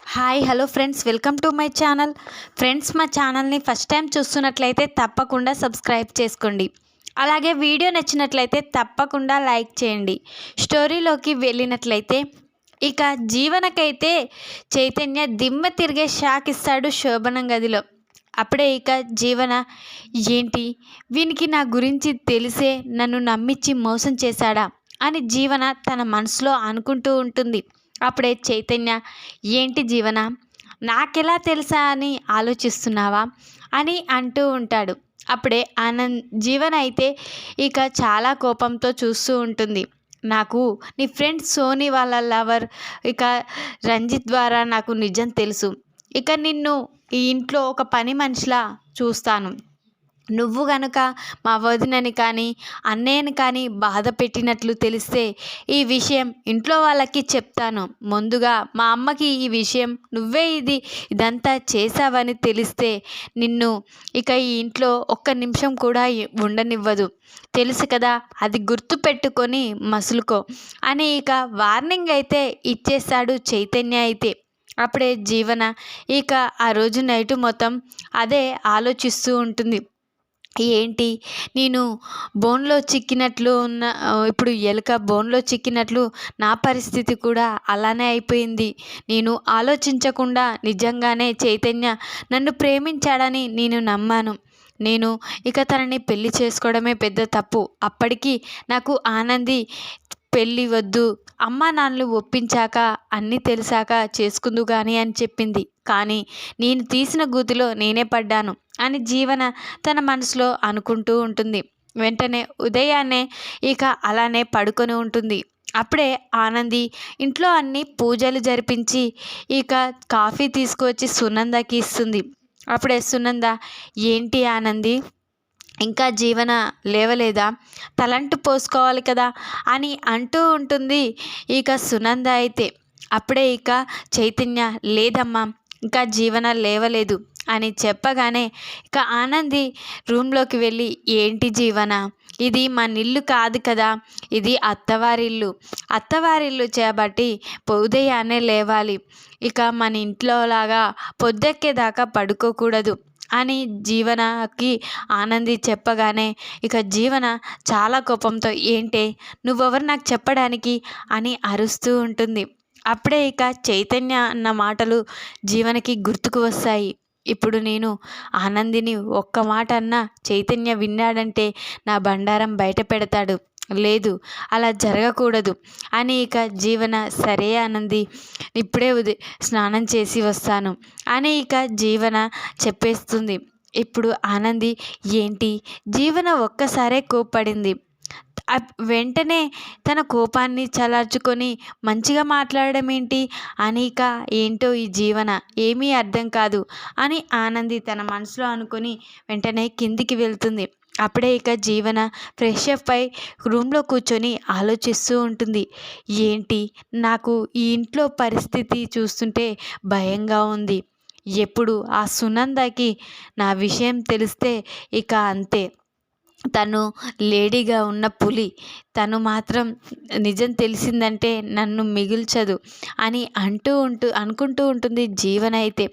Hi hello friends. Welcome to my channel. Friends మా ఛానల్ని first time చూస్తున్నట్లయితే తప్పకుండా సబ్స్క్రైబ్ చేసుకోండి. అలాగే వీడియో నచ్చినట్లయితే తప్పకుండా లైక్ చేయండి. స్టోరీలోకి వెళ్ళినట్లయితే ఇక జీవనకైతే చైతన్య దిమ్మ తిరిగే షాక్ ఇస్తాడు శోభనం గదిలో. అప్పుడే ఇక జీవన ఏంటి? వీనికి నా గురించి తెలిసే నన్ను నమ్మించి మోసం చేశాడా? అని జీవన తన మనసులో అనుకుంటూ ఉంటుంది. అప్పుడే చైతన్య ఏంటి జీవన? నాకెలా తెలుసా అని ఆలోచిస్తున్నావా? అని అంటూ ఉంటాడు. అప్పుడే ఆనంద్ జీవన అయితే ఇక చాలా కోపంతో చూస్తూ ఉంటుంది. నాకు నీ ఫ్రెండ్ సోనీ వాళ్ళ లవర్ ఇక రంజిత్ ద్వారా నాకు నిజం తెలుసు. ఇక నిన్ను ఈ ఇంట్లో ఒక పని మనిషిలా చూస్తాను. నువ్వు గనుక మా వదినని కానీ అన్నయ్యని కానీ బాధ పెట్టినట్లు తెలిస్తే ఈ విషయం ఇంట్లో వాళ్ళకి చెప్తాను. ముందుగా మా అమ్మకి ఈ విషయం నువ్వే ఇది ఇదంతా చేసావని తెలిస్తే నిన్ను ఇక ఈ ఇంట్లో ఒక్క నిమిషం కూడా ఉండనివ్వదు. తెలుసు కదా అది గుర్తు పెట్టుకొని మసులుకో. అని ఇక వార్నింగ్ అయితే ఇచ్చేస్తాడు చైతన్య అయితే. అప్పుడే జీవన ఇక ఆ రోజు నైటు మొత్తం అదే ఆలోచిస్తూ ఉంటుంది. ఏంటి? నేను బోన్లో చిక్కినట్లు ఉన్న ఇప్పుడు ఎలుక బోన్లో చిక్కినట్లు నా పరిస్థితి కూడా అలానే అయిపోయింది. నేను ఆలోచించకుండా నిజంగానే చైతన్య నన్ను ప్రేమించాడని నేను నమ్మాను. నేను ఇక తనని పెళ్ళి చేసుకోవడమే పెద్ద తప్పు. అప్పటికి నాకు ఆనంది పెళ్ళి వద్దు అమ్మా నాన్నలు ఒప్పించాక అన్నీ తెలిసాక చేసుకుందు కానీ అని చెప్పింది. కానీ నేను తీసిన గూతిలో నేనే పడ్డాను అని జీవన తన మనసులో అనుకుంటూ ఉంటుంది. వెంటనే ఉదయాన్నే ఇక అలానే పడుకొని ఉంటుంది. అప్పుడే ఆనంది ఇంట్లో అన్ని పూజలు జరిపించి ఇక కాఫీ తీసుకువచ్చి సునందకి ఇస్తుంది. అప్పుడే సునంద ఏంటి ఆనంది? ఇంకా జీవన లేవలేదా? తలంటు పోసుకోవాలి కదా అని అంటూ ఉంటుంది ఇక సునంద అయితే. అప్పుడే ఇక చైతన్య లేదమ్మా ఇంకా జీవన లేవలేదు అని చెప్పగానే ఇక ఆనంది రూమ్లోకి వెళ్ళి ఏంటి జీవన? ఇది మన ఇల్లు కాదు కదా ఇది అత్తవారిల్లు. అత్తవారిల్లు చేయబట్టి ఉదయాన్నే లేవాలి. ఇక మన ఇంట్లో లాగా పొద్దెక్కేదాకా పడుకోకూడదు. అని జీవనకి ఆనంది చెప్పగానే ఇక జీవన చాలా కోపంతో ఏంటే నువ్వెవరు నాకు చెప్పడానికి? అని అరుస్తూ ఉంటుంది. అప్పుడే ఇక చైతన్య అన్న మాటలు జీవనకి గుర్తుకు వస్తాయి. ఇప్పుడు నేను ఆనందిని ఒక్క మాట అన్నా చైతన్య విన్నాడంటే నా బండారం బయట పెడతాడు. లేదు అలా జరగకూడదు. అని ఇక జీవన సరే ఆనంది ఇప్పుడే ఉది స్నానం చేసి వస్తాను అని ఇక జీవన చెప్పేస్తుంది. ఇప్పుడు ఆనంది ఏంటి? జీవన ఒక్కసారే కోప్పడింది. వెంటనే తన కోపాన్ని చలార్చుకొని మంచిగా మాట్లాడడం ఏంటి అనిక ఏంటో ఈ జీవన? ఏమీ అర్థం కాదు అని ఆనంది తన మనసులో అనుకొని వెంటనే కిందికి వెళ్తుంది. అప్పుడే ఇక జీవన ఫ్రెష్ అప్ అయి రూమ్లో కూర్చొని ఆలోచిస్తూ ఉంటుంది. ఏంటి? నాకు ఈ ఇంట్లో పరిస్థితి చూస్తుంటే భయంగా ఉంది. ఎప్పుడు ఆ సునందకి నా విషయం తెలిస్తే ఇక అంతే. తను లేడీగా ఉన్న పులి. తను మాత్రం నిజం తెలిసిందంటే నన్ను మిగిల్చదు అని అంటూ ఉంటూ అనుకుంటూ ఉంటుంది జీవన అయితే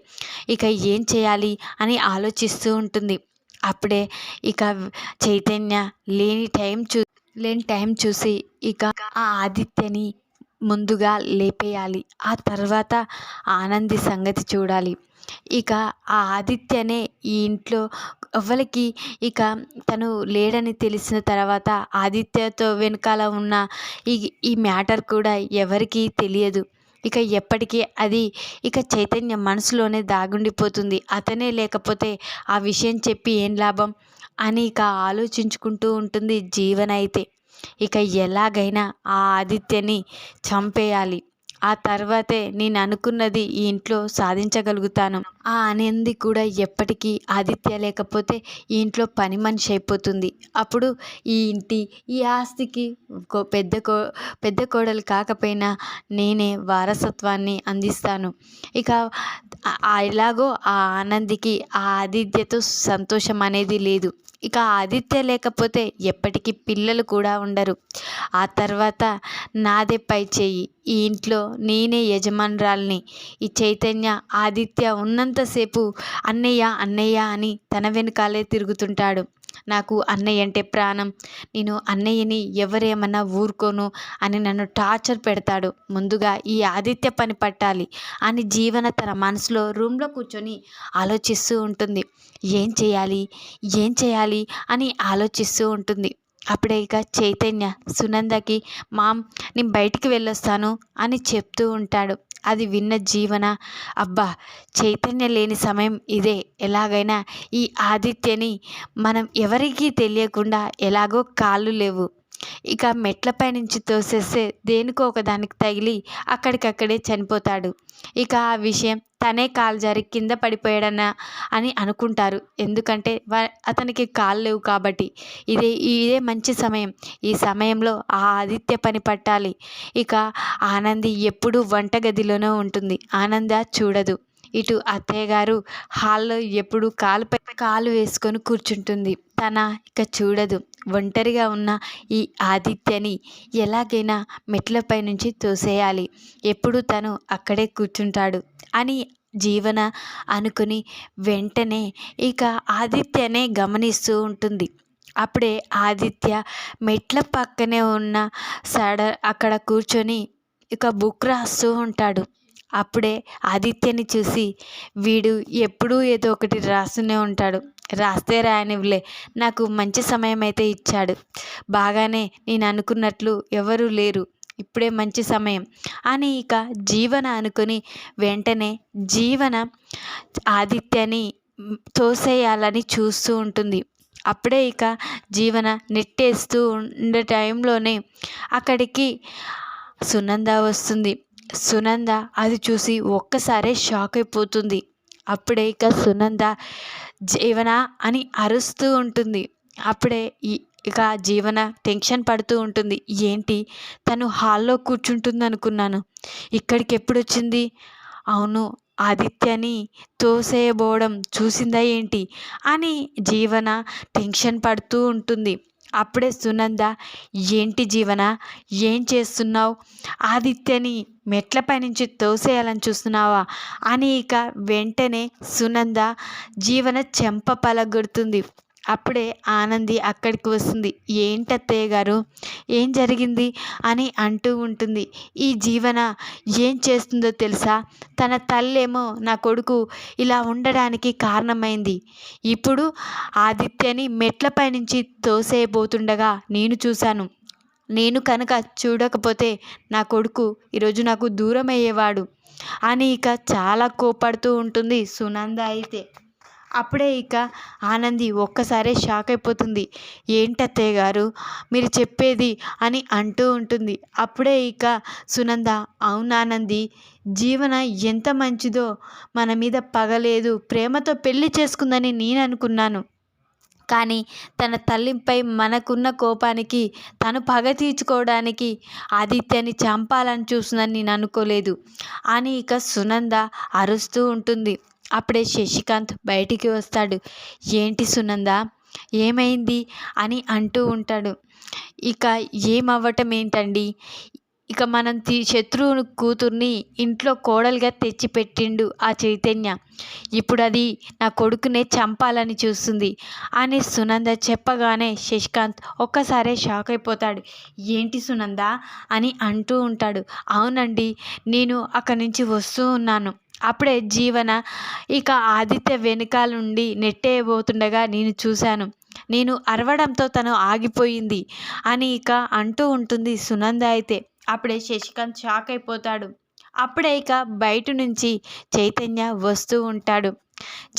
ఇక ఏం చేయాలి అని ఆలోచిస్తూ ఉంటుంది. అప్పుడే ఇక చైతన్య లేని టైం చూ లేని టైం చూసి ఇక ఆ ఆదిత్యని ముందుగా లేపేయాలి. ఆ తర్వాత ఆనంది సంగతి చూడాలి. ఇక ఆ ఆదిత్యనే ఈ ఇంట్లో ఎవ్వరికి ఇక తను లేడని తెలిసిన తర్వాత ఆదిత్యతో వెనకాల ఉన్న ఈ ఈ మ్యాటర్ కూడా ఎవరికీ తెలియదు. ఇక ఎప్పటికీ అది ఇక చైతన్య మనసులోనే దాగుండిపోతుంది. అతనే లేకపోతే ఆ విషయం చెప్పి ఏం లాభం? అని ఇక ఆలోచించుకుంటూ ఉంటుంది జీవన అయితే ఇక ఎలాగైనా ఆ ఆదిత్యని చంపేయాలి. ఆ తర్వాతే నేను అనుకున్నది ఈ ఇంట్లో సాధించగలుగుతాను. ఆ అనేది కూడా ఎప్పటికీ ఆదిత్య లేకపోతే ఈ ఇంట్లో పని మనిషి అయిపోతుంది. అప్పుడు ఈ ఇంటి ఈ ఆస్తికి పెద్ద కో పెద్ద కోడలు కాకపోయినా నేనే వారసత్వాన్ని అందిస్తాను. ఇక ఎలాగో ఆ ఆనందికి ఆ ఆదిత్యతో సంతోషం అనేది లేదు. ఇక ఆదిత్య లేకపోతే ఎప్పటికీ పిల్లలు కూడా ఉండరు. ఆ తర్వాత నాదే పై చెయ్యి ఈ ఇంట్లో నేనే యజమానురాల్ని. ఈ చైతన్య ఆదిత్య ఉన్నంతసేపు అన్నయ్య అన్నయ్య అని తన వెనకాలే తిరుగుతుంటాడు. నాకు అన్నయ్య అంటే ప్రాణం. నేను అన్నయ్యని ఎవరేమన్నా ఊరుకోను అని నన్ను టార్చర్ పెడతాడు. ముందుగా ఈ ఆదిత్య పని పట్టాలి అని జీవన తన మనసులో రూమ్లో కూర్చొని ఆలోచిస్తూ ఉంటుంది. ఏం చేయాలి? ఏం చేయాలి? అని ఆలోచిస్తూ ఉంటుంది. అప్పుడే ఇక చైతన్య సునందకి మామ్ నేను బయటికి వెళ్ళొస్తాను అని చెప్తూ ఉంటాడు. అది విన్న జీవన అబ్బా చైతన్య లేని సమయం ఇదే. ఎలాగైనా ఈ ఆదిత్యని మనం ఎవరికీ తెలియకుండా ఎలాగో కాళ్ళు లేవు. ఇక మెట్లపై నుంచి తోసేస్తే దేనికో ఒకదానికి తగిలి అక్కడికక్కడే చనిపోతాడు. ఇక ఆ విషయం తనే కాలు జారి కింద పడిపోయాడన్నా అని అనుకుంటారు. ఎందుకంటే అతనికి కాలు లేవు కాబట్టి. ఇదే ఇదే మంచి సమయం. ఈ సమయంలో ఆ ఆదిత్య పని పట్టాలి. ఇక ఆనంది ఎప్పుడూ వంటగదిలోనే ఉంటుంది. ఆనంద చూడదు. ఇటు అత్తయ్య గారు హాల్లో ఎప్పుడు కాలుపై కాలు వేసుకొని కూర్చుంటుంది. తన ఇక చూడదు. ఒంటరిగా ఉన్న ఈ ఆదిత్యని ఎలాగైనా మెట్లపై నుంచి తోసేయాలి. ఎప్పుడు తను అక్కడే కూర్చుంటాడు అని జీవన అనుకుని వెంటనే ఇక ఆదిత్యనే గమనిస్తూ ఉంటుంది. అప్పుడే ఆదిత్య మెట్ల పక్కనే ఉన్న సడ అక్కడ కూర్చొని ఇక బుక్ రాస్తూ ఉంటాడు. అప్పుడే ఆదిత్యని చూసి వీడు ఎప్పుడూ ఏదో ఒకటి రాస్తూనే ఉంటాడు. రాస్తే రాయనివ్వలే నాకు మంచి సమయం అయితే ఇచ్చాడు. బాగానే నేను అనుకున్నట్లు ఎవరూ లేరు. ఇప్పుడే మంచి సమయం. అని ఇక జీవన అనుకుని వెంటనే జీవన ఆదిత్యని తోసేయాలని చూస్తూ ఉంటుంది. అప్పుడే ఇక జీవన నెట్టేస్తూ ఉండే టైంలోనే అక్కడికి సునంద వస్తుంది. సునంద అది చూసి ఒక్కసారే షాక్ అయిపోతుంది. అప్పుడే ఇక సునంద జీవన అని అరుస్తూ ఉంటుంది. అప్పుడే ఈ ఇక జీవన టెన్షన్ పడుతూ ఉంటుంది. ఏంటి? తను హాల్లో కూర్చుంటుంది అనుకున్నాను ఇక్కడికి ఎప్పుడు వచ్చింది అవును ఆదిత్యని తోసేయబోవడం చూసిందా ఏంటి? అని జీవన టెన్షన్ పడుతూ ఉంటుంది. అప్పుడే సునంద ఏంటి జీవన? ఏం చేస్తున్నావు? ఆదిత్యని మెట్లపై నుంచి తోసేయాలని చూస్తున్నావా? అని ఇక వెంటనే సునంద జీవన చెంప పలగొడుతుంది. అప్పుడే ఆనంది అక్కడికి వస్తుంది. ఏంటత్తయ్య గారు? ఏం జరిగింది? అని అంటూ ఉంటుంది. ఈ జీవన ఏం చేస్తుందో తెలుసా? తన తల్లేమో నా కొడుకు ఇలా ఉండడానికి కారణమైంది. ఇప్పుడు ఆదిత్యని మెట్లపై నుంచి తోసేయబోతుండగా నేను చూశాను. నేను కనుక చూడకపోతే నా కొడుకు ఈరోజు నాకు దూరం అయ్యేవాడు అని ఇక చాలా కోపడుతూ ఉంటుంది సునంద అయితే. అప్పుడే ఇక ఆనంది ఒక్కసారే షాక్ అయిపోతుంది. ఏంటత్తయ్య గారు? మీరు చెప్పేది అని అంటూ ఉంటుంది. అప్పుడే ఇక సునంద అవునానంది జీవన ఎంత మంచిదో మన మీద పగలేదు ప్రేమతో పెళ్ళి చేసుకుందని నేను అనుకున్నాను. కానీ తన తల్లిపై మనకున్న కోపానికి తను పగ తీర్చుకోవడానికి ఆదిత్యని చంపాలని చూస్తుందని నేను అనుకోలేదు అని ఇక సునంద అరుస్తూ ఉంటుంది. అప్పుడే శశికాంత్ బయటికి వస్తాడు. ఏంటి సునంద? ఏమైంది? అని అంటూ ఉంటాడు. ఇక ఏమవ్వటం ఏంటండి ఇక మనం తీ శత్రువుని కూతుర్ని ఇంట్లో కోడలుగా తెచ్చిపెట్టిండు ఆ చైతన్య. ఇప్పుడు అది నా కొడుకునే చంపాలని చూస్తుంది అని సునంద చెప్పగానే శశికాంత్ ఒక్కసారే షాక్ అయిపోతాడు. ఏంటి సునంద? అని అంటూ ఉంటాడు. అవునండి నేను అక్కడి నుంచి వస్తూ ఉన్నాను. అప్పుడే జీవన ఇక ఆదిత్య వెనుకాల నుండి నెట్టేయబోతుండగా నేను చూశాను. నేను అరవడంతో తను ఆగిపోయింది అని ఇక అంటూ ఉంటుంది సునంద అయితే. అప్పుడే శశికాంత్ షాక్ అయిపోతాడు. అప్పుడే ఇక బయట నుంచి చైతన్య వస్తూ ఉంటాడు.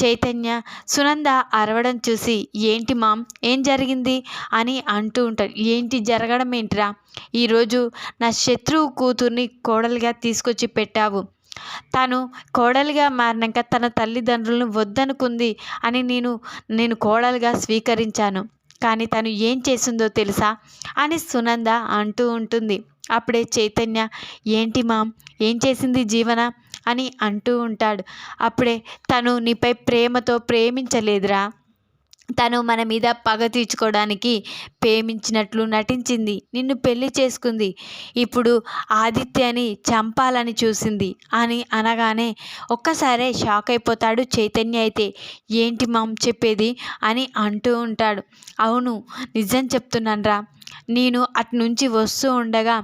చైతన్య సునంద అరవడం చూసి ఏంటి మామ్ ఏం జరిగింది? అని అంటూ ఉంటాడు. ఏంటి జరగడం ఏంటిరా? ఈరోజు నా శత్రువు కూతుర్ని కోడలుగా తీసుకొచ్చి పెట్టావు. తను కోడలిగా మారినాక తన తల్లిదండ్రులను వద్దనుకుంది అని నేను నేను కోడలుగా స్వీకరించాను. కానీ తను ఏం చేసిందో తెలుసా? అని సునంద అంటూ ఉంటుంది. అప్పుడే చైతన్య ఏంటి మామ్? ఏం చేసింది జీవన అని అంటూ ఉంటాడు. అప్పుడే తను నీపై ప్రేమతో ప్రేమించలేదురా. తను మన మీద పగ తీర్చుకోవడానికి ప్రేమించినట్లు నటించింది. నిన్ను పెళ్ళి చేసుకుంది. ఇప్పుడు ఆదిత్యని చంపాలని చూసింది అని అనగానే ఒక్కసారే షాక్ అయిపోతాడు చైతన్య అయితే. ఏంటి మామ్ చెప్పేది అని అంటూ ఉంటాడు. అవును నిజం చెప్తున్నానరా. నేను అటు నుంచి వస్తూ ఉండగా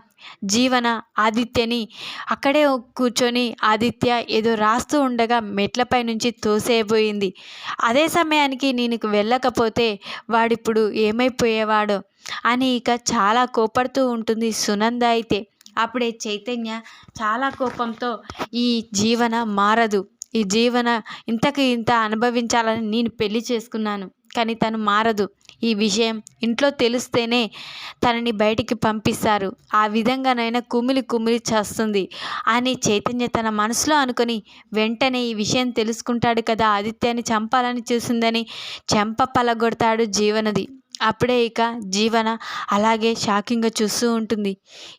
జీవన ఆదిత్యని అక్కడే కూర్చొని ఆదిత్య ఏదో రాస్తూ ఉండగా మెట్లపై నుంచి తోసేయబోయింది అదే సమయానికి నేను వెళ్ళకపోతే వాడిప్పుడు ఏమైపోయేవాడో? అని ఇక చాలా కోపడుతూ ఉంటుంది సునంద అయితే. అప్పుడే చైతన్య చాలా కోపంతో ఈ జీవన మారదు. ఈ జీవన ఇంతకు ఇంత అనుభవించాలని నేను పెళ్ళి చేసుకున్నాను. కానీ తను మారదు. ఈ విషయం ఇంట్లో తెలిస్తేనే తనని బయటికి పంపిస్తారు. ఆ విధంగానైనా కుమిలి కుమిలి చేస్తుంది. అని చైతన్య తన మనసులో అనుకొని వెంటనే ఈ విషయం తెలుసుకుంటాడు కదా ఆదిత్యాన్ని చంపాలని చూసిందని చెంప పలగొడతాడు జీవనది. అప్పుడే ఇక జీవన అలాగే షాకింగ్గా చూస్తూ ఉంటుంది.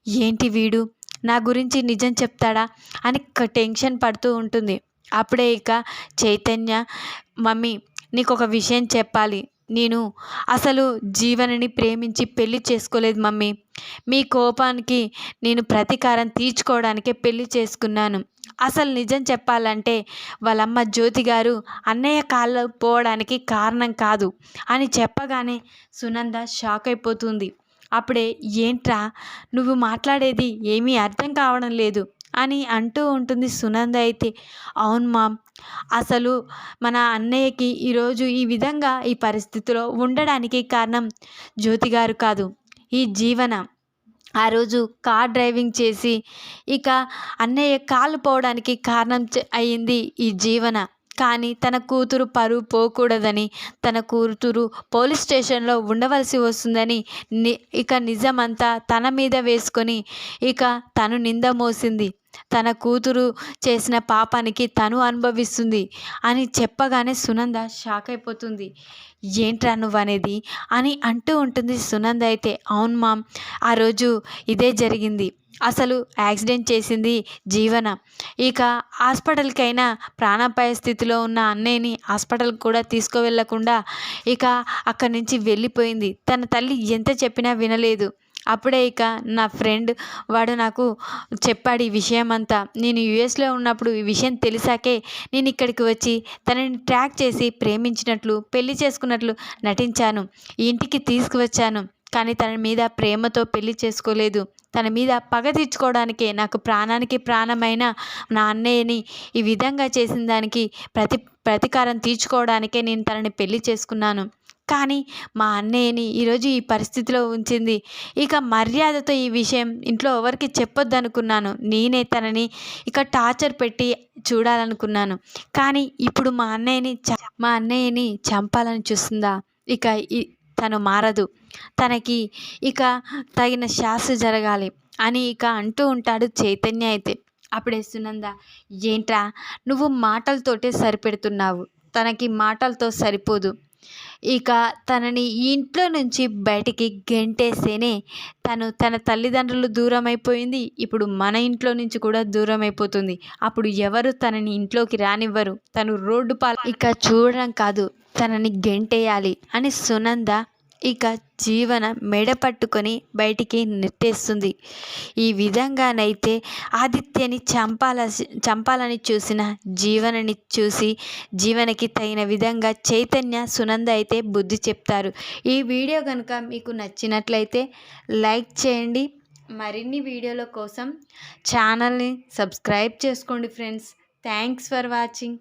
ఏంటి వీడు? నా గురించి నిజం చెప్తాడా? అని టెన్షన్ పడుతూ ఉంటుంది. అప్పుడే ఇక చైతన్య మమ్మీ నీకు ఒక విషయం చెప్పాలి. నేను అసలు జీవనని ప్రేమించి పెళ్ళి చేసుకోలేదు మమ్మీ. మీ కోపానికి నేను ప్రతీకారం తీర్చుకోవడానికే పెళ్ళి చేసుకున్నాను. అసలు నిజం చెప్పాలంటే వాళ్ళమ్మ జ్యోతి గారు అన్నయ్య కాళ్ళు పోవడానికి కారణం కాదు అని చెప్పగానే సునంద షాక్ అయిపోతుంది. అప్పుడే ఏంట్రా? నువ్వు మాట్లాడేది ఏమీ అర్థం కావడం లేదు. అని అంటూ ఉంటుంది సునంద అయితే. అవును మామ్ అసలు మన అన్నయ్యకి ఈరోజు ఈ విధంగా ఈ పరిస్థితిలో ఉండడానికి కారణం జ్యోతి గారు కాదు ఈ జీవన. ఆ రోజు కార్ డ్రైవింగ్ చేసి ఇక అన్నయ్య కాలు పోవడానికి కారణం అయ్యింది ఈ జీవన. కానీ తన కూతురు పరువు పోకూడదని తన కూతురు పోలీస్ స్టేషన్లో ఉండవలసి వస్తుందని ని ఇక నిజమంతా తన మీద వేసుకొని ఇక తను నింద మోసింది. తన కూతురు చేసిన పాపానికి తను అనుభవిస్తుంది అని చెప్పగానే సునంద షాక్ అయిపోతుంది. ఏంట్రా నువ్వు అనేది అని అంటూ ఉంటుంది సునంద అయితే. అవును మామ్ ఆ రోజు ఇదే జరిగింది. అసలు యాక్సిడెంట్ చేసింది జీవన. ఇక హాస్పిటల్కైనా ప్రాణాపాయ స్థితిలో ఉన్న అన్నయ్యని హాస్పిటల్కి కూడా తీసుకువెళ్ళకుండా ఇక అక్కడి నుంచి వెళ్ళిపోయింది. తన తల్లి ఎంత చెప్పినా వినలేదు. అప్పుడే ఇక నా ఫ్రెండ్ వాడు నాకు చెప్పాడు ఈ విషయం అంతా నేను యుఎస్లో ఉన్నప్పుడు ఈ విషయం తెలిసాకే నేను ఇక్కడికి వచ్చి తనని ట్రాక్ చేసి ప్రేమించినట్లు పెళ్ళి చేసుకున్నట్లు నటించాను. ఇంటికి తీసుకువచ్చాను. కానీ తన మీద ప్రేమతో పెళ్ళి చేసుకోలేదు. తన మీద పగ తీర్చుకోవడానికే నాకు ప్రాణానికి ప్రాణమైన నా అన్నయ్యని ఈ విధంగా చేసిన దానికి ప్రతి ప్రతీకారం తీర్చుకోవడానికే నేను తనని పెళ్ళి చేసుకున్నాను. కానీ మా అన్నయ్యని ఈరోజు ఈ పరిస్థితిలో ఉంచింది. ఇక మర్యాదతో ఈ విషయం ఇంట్లో ఎవరికి చెప్పొద్దు అనుకున్నాను నేనే తనని ఇక టార్చర్ పెట్టి చూడాలనుకున్నాను. కానీ ఇప్పుడు మా అన్నయ్యని మా అన్నయ్యని చంపాలని చూస్తుందా? ఇక తను మారదు. తనకి ఇక తగిన శాస్త్ర జరగాలి అని ఇక అంటూ ఉంటాడు చైతన్య అయితే. అప్పుడే సునంద ఏంట్రా నువ్వు మాటలతోటే సరిపెడుతున్నావు. తనకి మాటలతో సరిపోదు. ఇక తనని ఇంట్లో నుంచి బయటికి గెంటేస్తేనే తను తన తల్లిదండ్రులు దూరం అయిపోయింది ఇప్పుడు మన ఇంట్లో నుంచి కూడా దూరం అయిపోతుంది అప్పుడు ఎవరు తనని ఇంట్లోకి రానివ్వరు. తను రోడ్డు పాల ఇక చూడడం కాదు తనని గెంటేయాలి అని సునంద ఇక జీవన మెడ పట్టుకొని బయటికి నెట్టేస్తుంది. ఈ విధంగానైతే ఆదిత్యని చంపాల చంపాలని చూసిన జీవనని చూసి జీవనకి తగిన విధంగా చైతన్య సునంద అయితే బుద్ధి చెప్తారు. ఈ వీడియో కనుక మీకు నచ్చినట్లయితే లైక్ చేయండి. మరిన్ని వీడియోల కోసం ఛానల్ని సబ్స్క్రైబ్ చేసుకోండి ఫ్రెండ్స్. Thanks for watching.